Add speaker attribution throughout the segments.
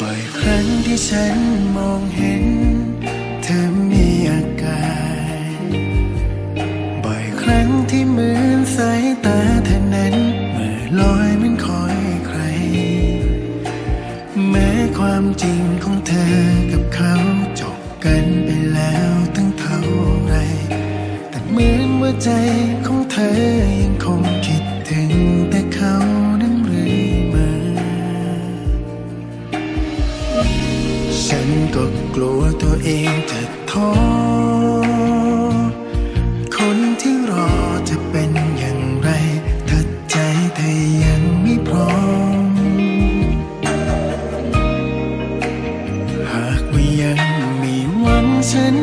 Speaker 1: บ่อยครั้งที่ฉันมองเห็น เธอมีอาการบ่อยครั้งที่เหมือนสายตาเธอนั้นเมื่อลอยมันคอยใคร แม้ความจริงของเธอกับเขาจบกันไปแล้วตั้งเท่าไร แต่เหมือนว่าใจของ ก็กลัวตัวเองจะท้อ คนที่รอจะเป็นอย่างไร ถ้าใจเธอยังไม่พร้อม หากว่ายังมีหวังฉัน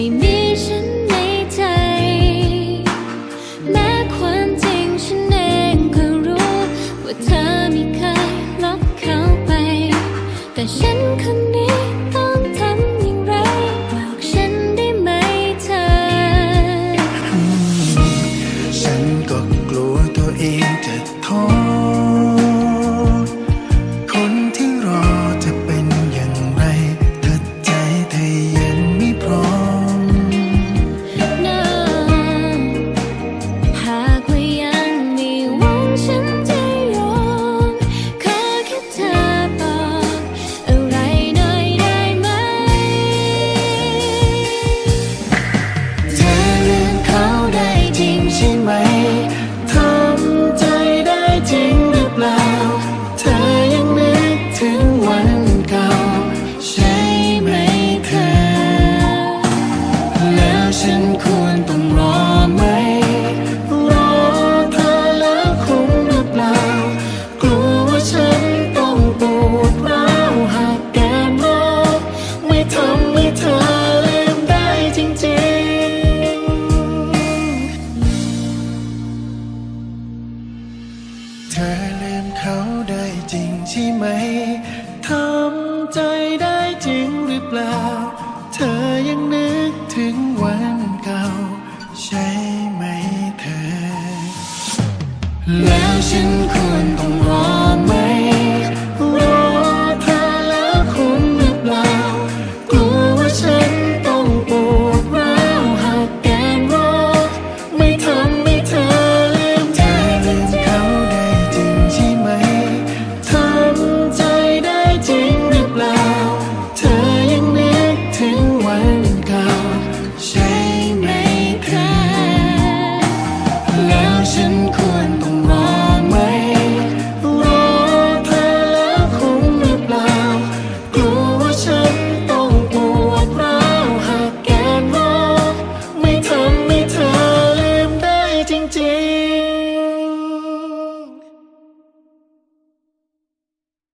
Speaker 1: ไม่มีฉันใน
Speaker 2: ใจ แม้ความจริงฉันเองก็รู้ ว่าเธอไม่เคยลบเขาไป แต่ฉันคำ ธอ
Speaker 1: ลืม
Speaker 2: เขา
Speaker 1: ได้จริงใช่ไหม ทำใจได้จริงหรือเปล่า เธอยังนึกถึงวันเก่า ใช่ไหมเธอ แล้วฉันควรต้อง